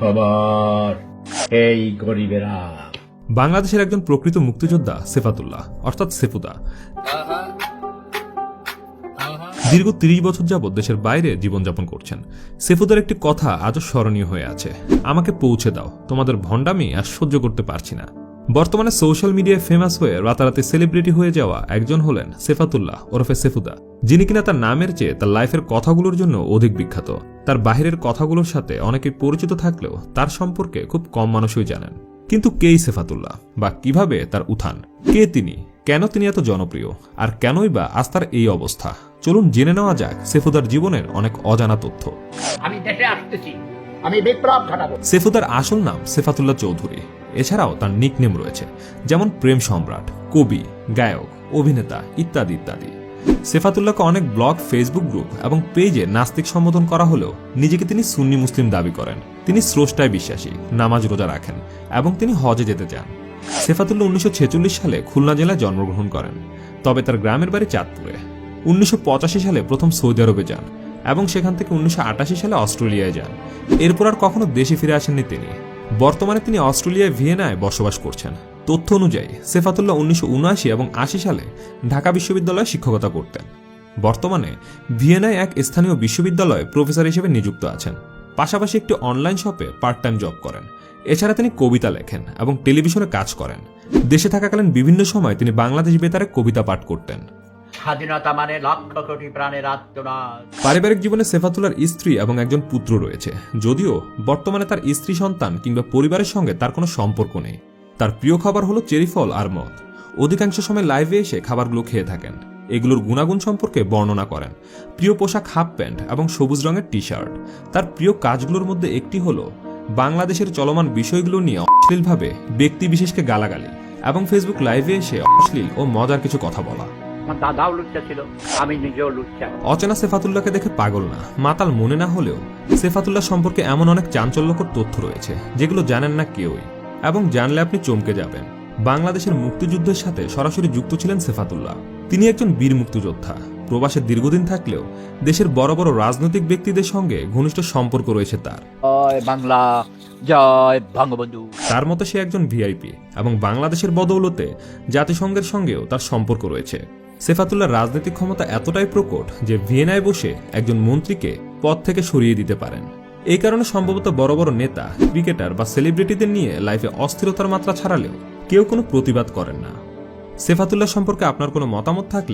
খবর? এই গরিবেরা। বাংলাদেশের একজন প্রকৃত মুক্তিযোদ্ধা সেফাতুল্লাহ, অর্থাৎ সেফুদা। দীর্ঘ তিরিশ বছর যাবৎ দেশের বাইরে জীবনযাপন করছেন। সেফুদার একটি কথা আজও স্মরণীয় হয়ে আছে। আমাকে পৌঁছে দাও, তোমাদের ভণ্ডামি আর সহ্য করতে পারছি না। বর্তমানে সোশ্যাল মিডিয়ায় ফেমাস হয়ে রাতারাতি সেলিব্রিটি হয়ে যাওয়া একজন হলেন সেফাতুল্লাহ ওরফে সেফুদা। যিনি কিনা তার নামের চেয়ে তার লাইফের কথাগুলোর জন্য অধিক বিখ্যাত। তার বাহিরের কথাগুলোর সাথে অনেকে পরিচিত থাকলেও তার সম্পর্কে খুব কম মানুষই জানেন। কিন্তু কেই সেফাতুল্লাহ বা কীভাবে তার উত্থান? কে তিনি? কেন তিনি এত জনপ্রিয়? আর কেনই বা আজ তার এই অবস্থা? চলুন জেনে নেওয়া যাক সেফুদার জীবনের অনেক অজানা তথ্য। আমি দেশে আসতেছি। আমি বিপ্লব ঘটাবো। সেফুদার আসল নাম সেফাতুল্লাহ চৌধুরী। এছাড়াও তার নিকনেম রয়েছে, যেমন প্রেম সম্রাট, কবি, গায়ক, অভিনেতা ইত্যাদি ইত্যাদি। সেফাতুল্লাহকে অনেক ব্লগ ফেসবুক গ্রুপ এবং পেজে নাস্তিক সম্বোধন করা হলেও নিজেকে তিনি সুন্নি মুসলিম দাবি করেন। তিনি স্রষ্টায় বিশ্বাসী, নামাজ রোজা রাখেন এবং তিনি হজে যেতে চান। সেফাতুল্লাহ উনিশশো ছেচল্লিশ সালে খুলনা জেলায় জন্মগ্রহণ করেন, তবে তার গ্রামের বাড়ি চাঁদপুরে। উনিশশো পঁচাশি সালে প্রথম সৌদি আরবে যান এবং সেখান থেকে উনিশশো আটাশি সালে অস্ট্রেলিয়ায় যান। এরপর আর কখনো দেশে ফিরে আসেননি তিনি। বর্তমানে তিনি অস্ট্রেলিয়ায় ভিয়েনায় বসবাস করছেন। তথ্য অনুযায়ী, সেফাতুল্লাহ উনিশশো উনআশি এবং আশি সালে ঢাকা বিশ্ববিদ্যালয়ে শিক্ষকতা করতেন। বর্তমানে ভিয়েনায় এক স্থানীয় বিশ্ববিদ্যালয়ে প্রফেসর হিসেবে নিযুক্ত আছেন। পাশাপাশি একটি অনলাইন শপে পার্ট টাইম জব করেন। এছাড়া তিনি কবিতা লেখেন এবং টেলিভিশনে কাজ করেন। দেশে থাকাকালীন বিভিন্ন সময় তিনি বাংলাদেশ বেতারে কবিতা পাঠ করতেন। স্বাধীনতা মানে লক্ষ কোটি প্রাণের পারিবারিক জীবনে সেফাতুল্লার স্ত্রী এবং একজন পুত্র রয়েছে। যদিও বর্তমানে তার স্ত্রী সন্তান কিংবা পরিবারের সঙ্গে তার কোনো সম্পর্ক নেই। তার প্রিয় খাবার হলো চেরিফল আর মদ। অধিকাংশ সময় লাইভে এসে খাবারগুলো খেয়ে থাকেন। এগুলোর গুণাগুণ সম্পর্কে বর্ণনা করেন। প্রিয় পোশাক হাফ প্যান্ট এবং সবুজ রঙের টি শার্ট তার প্রিয় কাজগুলোর মধ্যে একটি হলো বাংলাদেশের চলমান বিষয়গুলো নিয়ে অশ্লীলভাবে ব্যক্তি বিশেষকে গালাগালি এবং ফেসবুক লাইভে এসে অশ্লীল ও মজার কিছু কথা বলা। আমার দাদাও লুচ্চা ছিল আমি নিজেও লুচ্চা। অচেনা সেফাতুল্লাহকে দেখে পাগল না। মাতাল মনে না হলেও সেফাতুল্লাহ সম্পর্কে এমন অনেক চাঞ্চল্যকর তথ্য রয়েছে যেগুলো জানেন না কেউই। এবং জানলে আপনি চমকে যাবেন। বাংলাদেশের মুক্তিযুদ্ধের সাথে সরাসরি যুক্ত ছিলেন সেফাতুল্লাহ। তিনি একজন বীর মুক্তিযোদ্ধা। প্রবাসে দীর্ঘদিন থাকলেও দেশের বড় বড় রাজনৈতিক ব্যক্তিদের সঙ্গে ঘনিষ্ঠ সম্পর্ক রয়েছে তার। বাংলা জয় বঙ্গবন্ধু। তার মতো সে একজন ভিআইপি এবং বাংলাদেশের বদৌলতে জাতিসংঘের সঙ্গেও তার সম্পর্ক রয়েছে। সেফাতুল্লাহ রাজনৈতিক ক্ষমতা এতটাই প্রকট যে ভিয়েনায় বসে একজন মন্ত্রীকে পদ থেকে সরিয়ে দিতে পারেন। এই কারণে সম্ভবত বড় বড় নেতা, ক্রিকেটার বা সেলিব্রিটিদের নিয়ে লাইফে অস্থিরতার মাত্রা ছাড়ালেও কেউ কোনো প্রতিবাদ করেন না। সেফাতুল্লাহ সম্পর্কে আপনার কোনো মতামত থাকলে